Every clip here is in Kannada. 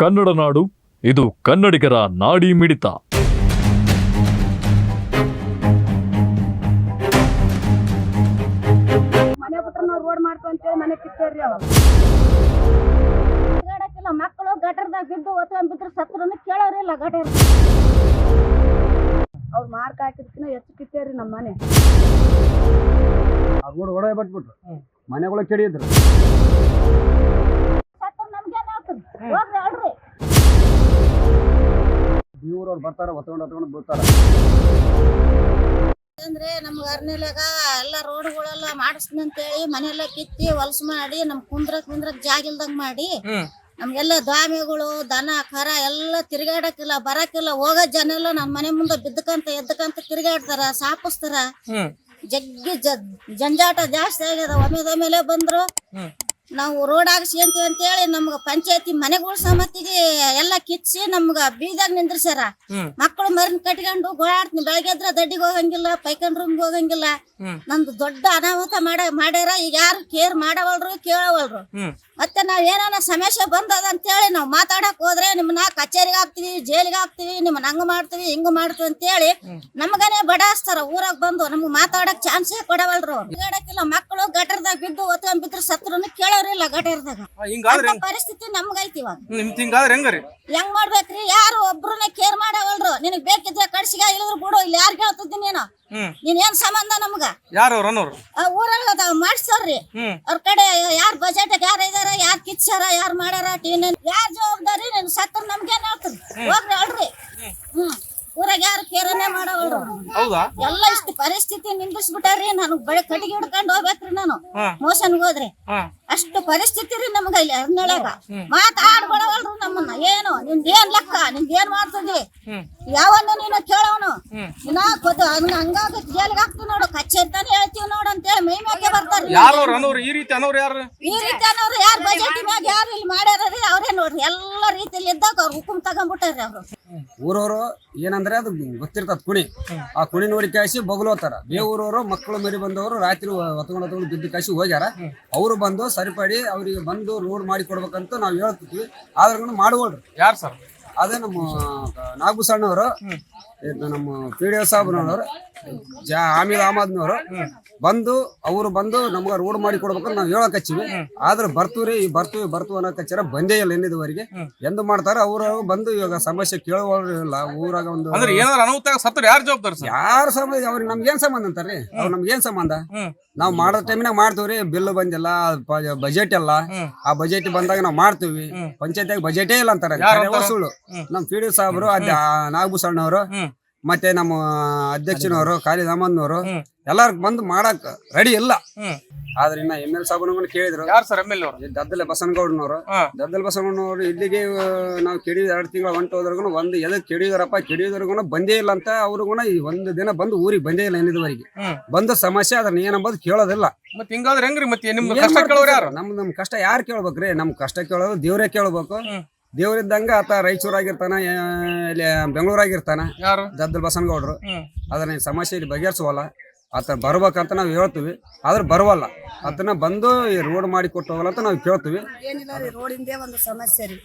ಕನ್ನಡ ನಾಡು ಇದು ಕನ್ನಡಿಗರ ನಾಡಿ ಮಿಡಿತ. ಮನೆ ಬಿಟ್ರೆ ನಾವು ರೋಡ್ ಮಾಡ್ತೀವಿ ಅಂತೇಳಿ ಮನೆ ಕಿತ್ತೇರಿ ಅವ್ರು. ತಿರ್ಗಾಡಕ್ಕಿಲ್ಲ ಮಕ್ಕಳು ಗಟರ್ದಾಗ ಬಿದ್ದು ಒತ್ಕೊಂಡ್ ಬಿದ್ರೆ ಸತ್ರನು ಕೇಳೋರಿಲ್ಲ ಗಟರ್. ಅವ್ರು ಮಾರ್ಕ್ ಹಾಕಿದ್ಕಿನ ಹೆಚ್ಚು ಕಿತ್ತೇರಿ ನಮ್ಮ ಮನೆ. ಅವ್ರು ರೋಡ್ ಒಳಗೆ ಬಿಟ್ಬಿಟ್ರು. ಮನೆಗಳು ಕೆಡಿದ್ರು. ಹೋಗ್ರಿ ಇವ್ರವ್ರು ಬರ್ತಾರ ಹೊತ್ಕೊಂಡು ಹೊತ್ಕೊಂಡು ಬರ್ತಾರ ಅಂದ್ರೆ ನಮ್ಗೆ ಅರ್ನೆಲಾಗ ಎಲ್ಲ ರೋಡ್ಗಳೆಲ್ಲ ಮಾಡಿಸ್ತೀನಿ ಅಂತೇಳಿ ಮನೆಯೆಲ್ಲ ಕಿತ್ತಿ ಹೊಲಸು ಮಾಡಿ ನಮ್ ಕುಂದ್ರಕ್ ಕುಂದ್ರಕ್ ಜಾಗ ಇಲ್ದಂಗ್ ಮಾಡಿ ನಮ್ಗೆಲ್ಲ ದ್ವಾಮಿಗಳು ದನ ಕರ ಎಲ್ಲ ತಿರ್ಗಾಡಕ್ಕಿಲ್ಲ ಬರಕ್ಕಿಲ್ಲ. ಹೋಗೋ ಜನ ಎಲ್ಲ ನಮ್ ಮನೆ ಮುಂದೆ ಬಿದ್ದಕಂತ ಎದ್ದಕಂತ ತಿರ್ಗಾಡ್ತಾರ ಸಾಪಿಸ್ತಾರ. ಜಗ್ಗಿ ಜ ಜಂಜಾಟ ಜಾಸ್ತಿ ಆಗ್ಯದ. ಒಮ್ಮೆದ ಮೇಲೆ ಬಂದ್ರು. ನಾವು ರೋಡ್ ಹಾಕ್ಸ್ಕೊಂತೀವಿ ಅಂತೇಳಿ ನಮ್ಗ ಪಂಚಾಯತಿ ಮನೆಗಳ ಸಮತಿಗೆ ಎಲ್ಲ ಕಿಚ್ಚಿ ನಮ್ಗ ಬೀದಾಗ ನಿಂದ್ರಸ್ಯಾರ. ಮಕ್ಕಳು ಮರಿನ ಕಟ್ಕೊಂಡು ಗೋಳಾಡ್ತೀನಿ. ಬೆಳಗ್ಗೆ ಎದ್ರ ದಡ್ಡಿಗೆ ಹೋಗಂಗಿಲ್ಲ ಪೈಕನ್ ರೂಮ್ಗೆ ಹೋಗಂಗಿಲ್ಲ. ನಮ್ದು ದೊಡ್ಡ ಅನಾಹುತ ಮಾಡ ಮಾಡ್ಯಾರ. ಈಗ ಯಾರು ಕೇರ್ ಮಾಡವಲ್ರು ಕೇಳವಲ್ರು. ಮತ್ತೆ ನಾವ್ ಏನಾರ ಸಮಸ್ಯೆ ಬಂದದ ಅಂತೇಳಿ ನಾವ್ ಮಾತಾಡಕ್ ಹೋದ್ರೆ ನಿಮ್ಮನ್ನ ಕಚೇರಿಗೆ ಹಾಕ್ತಿವಿ ಜೈಲಿಗೆ ಹಾಕ್ತಿವಿ ನಿಮ್ಮನ್ನ ಹಂಗ ಮಾಡ್ತೀವಿ ಹಿಂಗ ಮಾಡ್ತೀವಿ ಅಂತೇಳಿ ನಮ್ಗನೇ ಬಡಾಸ್ತಾರ. ಊರಾಗ ಬಂದು ನಮ್ಗೆ ಮಾತಾಡಕ್ ಚಾನ್ಸೇ ಕೊಡವಲ್ರು. ಹೇಳಕ್ಕಿಲ್ಲ ಮಕ್ಕಳು ಗಟರ್ದಾಗ ಬಿದ್ದು ಒತ್ಕೊಂಡ್ ಸತ್ರ ಸತ್ರನು ಕೇಳೋರಿಲ್ಲ ಗಟರ್ದಾಗ ಹಿಂಗಾದ್ರೆ ಅಂತ ಪರಿಸ್ಥಿತಿ ನಮ್ಗೈತಿ ಇವಾಗ. ಹಿಂಗಾದ್ರೆ ಹೆಂಗರಿ? ಹೆಂಗ್ ಮಾಡ್ಬೇಕ್ರಿ? ಯಾರು ಒಬ್ರನ್ನ ಕೇರ್ ಮಾಡವಲ್ರು. ನಿನಗ್ ಬೇಕಿದ್ರೆ ಕಡ್ಸಿಗ ಇಳಿದ್ರು ಬಿಡು ಇಲ್ಲಿ ಯಾರು ಕೇಳ್ತಿದ್ದಿ ನೀನು? ನೀನ್ ಏನ್ ಸಂಬಂಧ ನಮ್ಗ? ಯಾರು ಅವ್ರು ಅನ್ನೋರು ಆ ಊರಾಗ ಅದ ಮಾಡ್ಸೋರ್ರಿ. ಅವ್ರ ಕಡೆ ಯಾರ್ ಬಜೆಟ್ ಯಾರ ಇದಾರ ಯಾರ್ ಕಿಚ್ಚಾರ ಯಾರ್ ಮಾಡ್ಯಾರ ಟೀನ್ ಯಾರ್ ಜವಾಬ್ದಾರಿ? ನಿನ್ ಸತ್ರ ನಮ್ಗೇನ್ ಹೇಳ್ತಾರ? ಹೋಗ್ರಿ ಅಳ್ರಿ ಹ್ಮ್ ಊರಾಗ ಯಾರು ಕೇರನೇ ಮಾಡವಲ್ರು ಹೌದಾ? ಎಲ್ಲ ಇಷ್ಟು ಪರಿಸ್ಥಿತಿ ನಿಂದಿಸ್ಬಿಟ್ಟಾರ್ರಿ. ನಾನು ಬಳೆ ಕಟ್ಟಿಗೆ ಹಿಡ್ಕೊಂಡು ಹೋಗ್ಬೇಕ್ರಿ ನಾನು. ಮೋಶನ್ ಹೋದ್ರಿ. ಅಷ್ಟು ಪರಿಸ್ಥಿತಿ ರೀ ನಮ್ಗ ಇಲ್ಲಿ ಅದ್ನೊಳಗ ಮಾತಾಡ್ಬಿಡವಲ್ರು ನಮ್ಮನ್ನ. ಏನು? ನಿಮ್ದ ಏನ್ ಲೆಕ್ಕ? ನಿಮ್ದ ಏನ್ ಮಾಡ್ತದಿ ಯಾವನ್ನ ನೀನು ಕೇಳವನು ಗೊತ್ತು ಅದನ್ನ ಹಂಗಾಗ ಜೈಲಿಗೆ ಹಾಕ್ತಿವಿ ನೋಡು. ಕಚ್ಚೆ ಅಂತಾನೆ ಹೇಳ್ತೀವಿ ನೋಡು ಅಂತೇಳಿ ಮೈ ಮ್ಯಾಗೆ ಬರ್ತಾರೆ ಯಾರು ಅವ್ರು ಅನ್ನೋರು? ಈ ರೀತಿ ಅನ್ನೋರು ಯಾರು? ಈ ರೀತಿ ಅನ್ನೋರು ಯಾರು? ಬಜೆಟ್ ಮ್ಯಾಗ ಯಾರು ಇಲ್ಲಿ ಮಾಡ್ಯಾರ ಅವರೇ ನೋಡ್ರಿ? ಎಲ್ಲ ರೀತಿಯಲ್ಲಿ ಇದ್ದಾಗ ಅವ್ರು ಹುಕುಮ್ ತಗೊಂಡ್ಬಿಟ್ಟಾರ್ರಿ ಅವರು. ಊರವರು ಏನಂದ್ರೆ ಅದು ಗೊತ್ತಿರ್ತದ ಕುಣಿ. ಆ ಕುಣಿ ನೋಡಿ ಕಾಯಿಸಿ ಬಗಲು ಹೋಗ್ತಾರ. ಬೇವೂರವರು ಮಕ್ಕಳು ಮರಿ ಬಂದವರು ರಾತ್ರಿ ಹೊತ್ಕೊಂಡು ಹೊತ್ಕೊಂಡು ಬಿದ್ದು ಕಾಯಿಸಿ ಹೋಗ್ಯಾರ. ಅವರು ಬಂದು ಸರಿಪಡಿ ಅವರಿಗೆ ಬಂದು ರೋಡ್ ಮಾಡಿ ಕೊಡ್ಬೇಕಂತ ನಾವು ಹೇಳ್ತಿದ್ವಿ. ಆದ್ರೂ ಮಾಡುವಲ್ರಿ ಯಾರು ಸರ್ ಅದೇ ನಮ್ಮ ನಾಗಭೂಷಣ್ಣವರು ಇದು ನಮ್ಮ ಪಿ ಡಿ ಒ ಸಾಬ್ನವರು ಜಾ ಆಮೀರ್ ಅಹಮದ್ನವರು. ಬಂದು ಅವರು ಬಂದು ನಮ್ಗೆ ರೋಡ್ ಮಾಡಿ ಕೊಡ್ಬೇಕಂತ ನಾವು ಹೇಳಕ್ ಹಚ್ಚಿವಿ. ಆದ್ರೆ ಬರ್ತೀವ್ರಿ ಈ ಬರ್ತೀವಿ ಬರ್ತೀವಿ ಅನ್ನೋ ಕಚ್ಚರ ಬಂದೇ ಇಲ್ಲ ಇನ್ನಿದುವರೆಗೆ. ಎಂದು ಮಾಡ್ತಾರೆ ಅವರು ಬಂದು ಇವಾಗ ಸಮಸ್ಯೆ ಕೇಳುವವರು ಇಲ್ಲ. ಊರಾಗ ಒಂದು ಅಂದ್ರೆ ಏನಾದ್ರು ಅನಾಹುತ ಸತ್ರ ಯಾರು ಜವಾಬ್ದಾರಿ ಸರ್? ಯಾರ ಸಂಬಂಧ ಅವ್ರಿಗೆ ನಮ್ಗೆ ಏನ್ ಸಂಬಂಧ ಅಂತಾರ್ರಿ? ಅವ್ರು ನಮ್ಗೆ ಏನ್ ಸಂಬಂಧ? ನಾವು ಮಾಡೋ ಟೈಮ್ನಾಗ ಮಾಡ್ತೀವ್ರಿ. ಬಿಲ್ ಬಂದಿಲ್ಲ ಬಜೆಟ್ ಎಲ್ಲ ಆ ಬಜೆಟ್ ಬಂದಾಗ ನಾವು ಮಾಡ್ತೀವಿ. ಪಂಚಾಯತಿಯಾಗ ಬಜೆಟೇ ಇಲ್ಲ ಅಂತಾರೆ? ಸುಳ್ಳು. ನಮ್ ಪಿ ಡಿ ಸಾಬ್ರು ಅದ ನಾಗಭೂಷಣ್ಣವರು ಹ್ಮ್ ಮತ್ತೆ ನಮ್ಮ ಅಧ್ಯಕ್ಷನವರು ಖಾಲಿದ್ ಅಹಮದ್ನವರು ಹ್ಮ್. ಎಲ್ಲಾರು ಬಂದು ಮಾಡಕ್ ರೆಡಿ ಇಲ್ಲ. ಆದ್ರೆ ಇನ್ನ ಎಂ ಎಲ್ ಸಾಬನವನ್ನ ಕೇಳಿದ್ರು. ಯಾರು ಸರ್ ಎಂ ಎಲ್ ದದ್ದಲೆ ಬಸನಗೌಡನವರು ಹಾ. ದದ್ದಲ ಬಸನಗೌಡನವರು ಇಲ್ಲಿಗೆ ನಾವು ಕೆಡಿದ ಎರಡು ತಿಂಗಳ ಹೊಂಟು ಹೋದ್ರಿಗೂ ಒಂದು ಎದಕ್ ಕೆಡಿದಾರಪ್ಪ ಕೆಡಿದ್ರಿಗೂ ಬಂದೇ ಇಲ್ಲ ಅಂತ ಅವ್ರಿಗೂ ಈ ಒಂದು ದಿನ ಬಂದು ಊರಿಗೆ ಬಂದೇ ಇಲ್ಲ ಇನ್ನಿದುವರೆಗೆ. ಬಂದ ಸಮಸ್ಯೆ ಅದನ್ನ ಏನಂಬುದು ಕೇಳೋದಿಲ್ಲ. ಮತ್ತೆ ಹಿಂಗಾದ್ರೆ ಹೆಂಗ್ರಿ ಮತ್ತೆ ನಿಮ್ ಕಷ್ಟ ಕೇಳೋರು ಸರ್? ಯಾರು? ನಮ್ ನಮ್ ಕಷ್ಟ ಯಾರು ಕೇಳ್ಬೇಕ್ರಿ? ನಮ್ ಕಷ್ಟ ಕೇಳೋದು ದೇವ್ರೇ ಕೇಳ್ಬೇಕು. ದೇವ್ರಿದ್ದಂಗ ಆತ ರಾಯಚೂರಾಗಿರ್ತಾನ ಇಲ್ಲಿ ಬೆಂಗಳೂರಾಗಿರ್ತಾನ. ಯಾರು? ದದ್ದಲ್ ಬಸನಗೌಡರು. ಅದನ್ನ ಸಮಸ್ಯೆ ಇಲ್ಲಿ ಬಗೆಹರಿಸುವಲ್ಲ ಆತ ಬರ್ಬೇಕಂತ ನಾವು ಹೇಳ್ತೀವಿ. ಆದ್ರೆ ಬರವಲ್ಲ. ಅದನ್ನ ಬಂದು ಈ ರೋಡ್ ಮಾಡಿ ಕೊಟ್ಟೋಗಲ್ಲ ಅಂತ ನಾವು ಕೇಳ್ತೀವಿ. ಏನಿಲ್ಲ ರೀ ರೋಡಿಂದೇ ಒಂದು ಸಮಸ್ಯೆ ರೀ.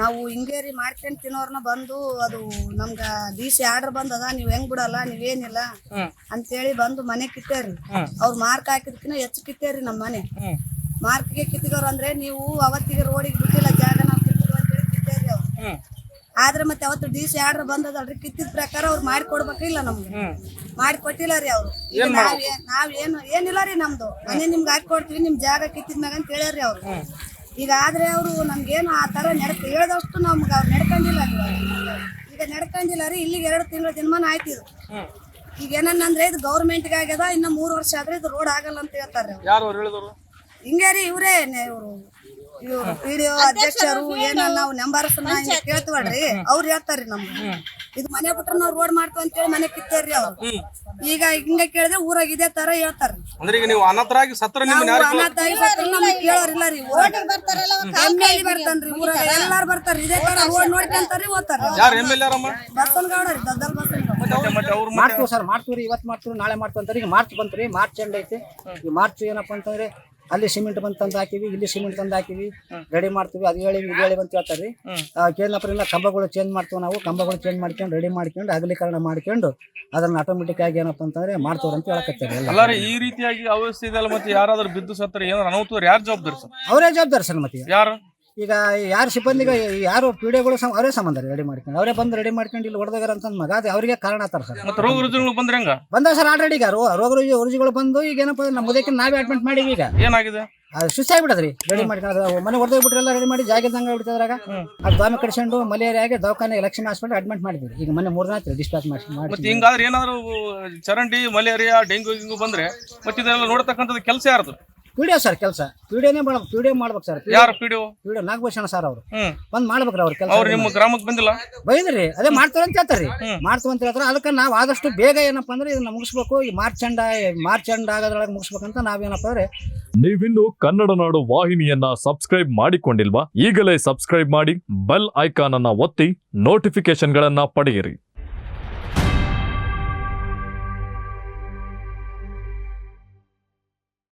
ನಾವು ಹಿಂಗೆ ರೀ ಮಾಡ್ಕೊಂಡ್ ತಿನ್ನೋರ್ನ ಬಂದು ಅದು ನಮ್ಗ ಡಿ ಸಿ ಆರ್ಡರ್ ಬಂದದ ನೀವ್ ಹೆಂಗ್ ಬಿಡಲ್ಲ ನೀವೇನಿಲ್ಲ ಅಂತ ಅಂತೇಳಿ ಬಂದು ಮನೆ ಕಿತ್ತೇರಿ. ಅವ್ರು ಮಾರ್ಕ್ ಹಾಕಿದ್ಕಿನ ಹೆಚ್ಚು ಕಿತ್ತೇರಿ ನಮ್ಮ ಮನೆ. ಮಾರ್ಕ್ಗೆ ಕಿತ್ತಿದವ್ರು ಅಂದ್ರೆ ನೀವು ಅವತ್ತಿಗೆ ರೋಡಿಗೆ ಬಿಟ್ಟಿಲ್ಲ ಜಾಗ ನಾವು ಕಿತ್ತಿದ್ವು ಅಂತೇಳಿ ಕಿತ್ತೇರಿ ಅವ್ರು ಹ್ಮ್ ಆದ್ರೆ ಮತ್ತೆ ಅವತ್ತು ಡಿ ಸಿ ಆರ್ಡರ್ ಬಂದದಲ್ರಿ ಕಿತ್ತಿದ ಪ್ರಕಾರ ಅವ್ರು ಮಾಡಿ ಕೊಡ್ಬೇಕಿಲ್ಲ ನಮ್ಗೆ. ಮಾಡಿ ಕೊಟ್ಟಿಲ್ಲ ರೀ ಅವ್ರು. ಈಗ ನಾವ್ ನಾವ್ ಏನು ಏನಿಲ್ಲ ರೀ ನಮ್ದು. ಮನೆ ನಿಮ್ಗೆ ಹಾಕಿ ಕೊಡ್ತೀವಿ ನಿಮ್ ಜಾಗ ಕಿತ್ತಿದ್ಮ್ಯಾಗ ಅಂತ ಹೇಳ್ಯಾರ್ರಿ ಅವ್ರು. ಈಗ ಆದ್ರೆ ಅವರು ನಮ್ಗೇನು ಆ ತರ ನಡ್ಕ ಹೇಳ್ದಷ್ಟು ನಮ್ಗೆ ಅವ್ರು ನಡ್ಕೊಂಡಿಲ್ಲ ರೀ ಇವಾಗ. ಈಗ ನಡ್ಕೊಂಡಿಲ್ಲ ರೀ ಇಲ್ಲಿಗೆ ಎರಡು ತಿಂಗಳ ದಿನಮಾನ ಆಯ್ತು ಇದು. ಈಗ ಏನನ್ನಂದ್ರೆ ಇದು ಗೌರ್ಮೆಂಟ್ಗೆ ಆಗ್ಯದ ಇನ್ನ ಮೂರು ವರ್ಷ ಆದ್ರೆ ಇದು ರೋಡ್ ಆಗಲ್ಲ ಅಂತ ಹೇಳ್ತಾರೆ ಅವ್ರು. ಯಾರು ಅವ್ರು ಹೇಳಿದವರು? ಹಿಂಗೆ ರೀ ಇವರೇ ಇವರು ಇವರು ಪಿ ಡಿ ಅಧ್ಯಕ್ಷರು ಏನ ನಾವು ನಂಬರ್ಸ್ ಕೇಳ್ತೀವಲ್ರಿ ಅವ್ರು ಹೇಳ್ತಾರ್ರಿ ನಮ್ಗೆ. ಇದು ಮನೆ ಬಿಟ್ರೆ ನಾವು ರೋಡ್ ಮಾಡ್ತೀವಿ ಅಂತೇಳಿ ಮನೆ ಕಿತ್ತೇರಿ ಅವ್ರು. ಈಗ ಹಿಂಗ ಕೇಳಿದ್ರೆ ಊರಾಗ ಇದೇ ತರ ಹೇಳ್ತಾರ್ರಿ. ಅಂದ್ರೆ ಈಗ ನೀವು ಅನಾಥರಾಗಿ ಸತ್ರ ನಿಮ್ಮ ಯಾರು ಕೇಳೋರು? ಅನಾಥ ಆಗಿ ಸತ್ರು ನಮ್ಗೆ ಕೇಳೋರಿಲ್ಲ ರೀ ಊರಾಗ. ಬರ್ತಾರಲ್ಲ ಎಂ ಎಲ್ ಬರ್ತಾನ್ರಿ ಊರಾಗ. ಎಲ್ಲಾರು ಬರ್ತಾರ ಇದೇ ತರ ರೋಡ್ ನೋಡ್ಕೊಂತಾರ್ರಿ ಓದ್ತಾರ ಯಾರು ಎಂ ಎಲ್ ಯಾರಮ್ಮ ಬಸವನಗೌಡ ರೀ ದದ್ದಲ್ ಬಸವನಗೌಡ. ಮತ್ತೆ ಅವ್ರು- ಮತ್ತೆ ಮಾಡ್ತೀವಿ ಸರ್ ಮಾಡ್ತೀವಿ ರೀ ಇವತ್ತು ಮಾಡ್ತೀವಿ ನಾಳೆ ಮಾಡ್ತೀವಿ ಅಂತಾರೆ ಈಗ ಮಾರ್ಚ್ ಬಂತು ರೀ ಮಾರ್ಚ್ ಎಂಡ್ ಐತಿ. ಈ ಮಾರ್ಚ್ ಏನಪ್ಪ ಅಂತಂದ್ರೆ ಅಲ್ಲಿ ಸಿಮೆಂಟ್ ಬಂದು ತಂದು ಹಾಕಿವಿ ಇಲ್ಲಿ ಸಿಮೆಂಟ್ ತಂದು ಹಾಕಿವಿ. ರೆಡಿ ಮಾಡ್ತೀವಿ. ಅದು ಹೇಳಿ ಇದು ಹೇಳಿ ಅಂತ ಹೇಳ್ತಾರೆ. ಕೇಂದ್ರಪುರಿಂದ ಕಂಬಗಳು ಚೇಂಜ್ ಮಾಡ್ತೀವಿ ನಾವು. ಕಂಬಗಳು ಚೇಂಜ್ ಮಾಡ್ಕೊಂಡು ರೆಡಿ ಮಾಡ್ಕೊಂಡು ಅಗಲೀಕರಣ ಮಾಡ್ಕೊಂಡು ಅದನ್ನ ಆಟೋಮೆಟಿಕ್ ಆಗಿ ಏನಪ್ಪ ಅಂತಂದ್ರೆ ಮಾಡ್ತವ್ರ ಅಂತ ಹೇಳಕತ್ತಾರೆ ಅಲ್ಲ ರೀ ಈ ರೀತಿಯಾಗಿ ಅವಸ್ಥೆ ಇದೆಲ್ಲ ಮತ್ತೆ ಯಾರಾದ್ರೂ ಬಿದ್ದು ಸತ್ತರ ಏನಾರ ಅನಾಹುತ ಯಾರು ಜವಾಬ್ದಾರಿ ಸರ್? ಅವರೇ ಜವಾಬ್ದಾರಿ ಸರ್ ಮತ್ತೆ. ಯಾರು? ಈಗ ಯಾರು ಸಿಬ್ಬಂದಿಗೆ ಯಾರು ಪೀಡೆಗಳು ಸಮ ಅವರೇ ಸಂಬಂಧ ರೆಡಿ ಮಾಡ್ಕೊಂಡು. ಅವರೇ ಬಂದು ರೆಡಿ ಮಾಡ್ಕೊಂಡು ಇಲ್ಲಿ ಹೊಡೆದಾರ ಅಂತ ಮಗ ಅದು ಅವರಿಗೆ ಕಾರಣ ಆತಾರ ಸರ್. ಮತ್ತೆ ರೋಗ ರುಜಿನಗಳು ಬಂದ್ರೆ ಹೆಂಗ? ಬಂದ ಸರ್ ಆಲ್ರೆಡಿ ಈಗ ರೋ- ರೋಗ ರುಜಿ ರುಜಿಗಳು ಬಂದು ಈಗ ಏನಪ್ಪ ನಮ್ಮ ಮುದಕ್ಕೆ ನಾವೇ ಅಡ್ಮಿಟ್ ಮಾಡಿ ಈಗ. ಏನಾಗಿದೆ? ಅದು ಸುಸ್ತಾಗ್ಬಿಡದ್ರಿ ರೆಡಿ ಮಾಡ್ಕೊಂಡು ಮನೆ ಹೊಡೆದೋಗ್ಬಿಟ್ರೆಲ್ಲ ರೆಡಿ ಮಾಡಿ ಜಾಗದಂಗ ಬಿಡ್ತದ್ರಾಗ ಅದು ದಾಮಿ ಕಡಿಸ್ಕೊಂಡು ಮಲೇರಿಯಾ ಆಗಿ ದವಾಖಾನೆ ಲಕ್ಷ್ಮಿ ಹಾಸ್ಪಿಟಲ್ ಅಡ್ಮಿಟ್ ಮಾಡಿದ್ವಿ. ಈಗ ಮೊನ್ನೆ ಮೂರ್ ದಿನ ಡಿಸ್ಚಾರ್ಜ್ ಮಾಡಿ ಮತ್ತೆ ಮಾಡಿ ಹಿಂಗಾದ್ರೆ ಏನಾದ್ರು ಚರಂಡಿ ಮಲೇರಿಯಾ ಡೆಂಗು ಗಿಂಗು ಬಂದ್ರೆ ಮತ್ತೆ ಇದೆಲ್ಲ ನೋಡ್ತಕ್ಕಂಥದ್ದು ಕೆಲಸ ಯಾರ್ದು? ವಿಡಿಯೋ ಸರ್ ಕೆಲಸ. ವಿಡಿಯೋನೇ ಮಾಡ್ಬೇಕು ವಿಡಿಯೋ ಮಾಡ್ಬೇಕು ಸರ್ ಯಾರು ವಿಡಿಯೋ ನಾಗಭೂಷಣ ಸರ್ ಅವರು. ಹ್ಮ್. ಬಂದ್ ಮಾಡ್ಬೇಕ್ರಿ ಅವ್ರ ಕೆಲಸ ಅವ್ರು ನಿಮ್ಮ ಗ್ರಾಮಕ್ಕೆ ಬಂದಿಲ್ಲ? ಬೈದ್ರಿ. ಅದೇ ಮಾಡ್ತಾರ ಅಂತ ಹೇಳ್ತಾರೆ ಮಾಡ್ತೀವಿ ಅಂತ ಹೇಳ್ತಾರೆ. ಅದಕ್ಕೆ ನಾವು ಆದಷ್ಟು ಬೇಗ ಏನಪ್ಪ ಅಂದ್ರೆ ಇದನ್ನ ಮುಗಿಸ್ಬೇಕು. ಈ ಮಾರ್ಚ್ ಎಂಡ್ ಮಾರ್ಚ್ ಎಂಡ್ ಆಗೋದ್ರೊಳಗೆ ಮುಗಿಸ್ಬೇಕಂತ ನಾವೇನಪ್ಪ ಅಂದ್ರೆ ನೀವಿನ್ನು ಕನ್ನಡ ನಾಡು ವಾಹಿನಿಯನ್ನ ಸಬ್ಸ್ಕ್ರೈಬ್ ಮಾಡಿಕೊಂಡಿಲ್ವಾ? ಈಗಲೇ ಸಬ್ಸ್ಕ್ರೈಬ್ ಮಾಡಿ ಬೆಲ್ ಐಕಾನ್ ಅನ್ನ ಒತ್ತಿ ನೋಟಿಫಿಕೇಶನ್ಗಳನ್ನ ಪಡೆಯಿರಿ.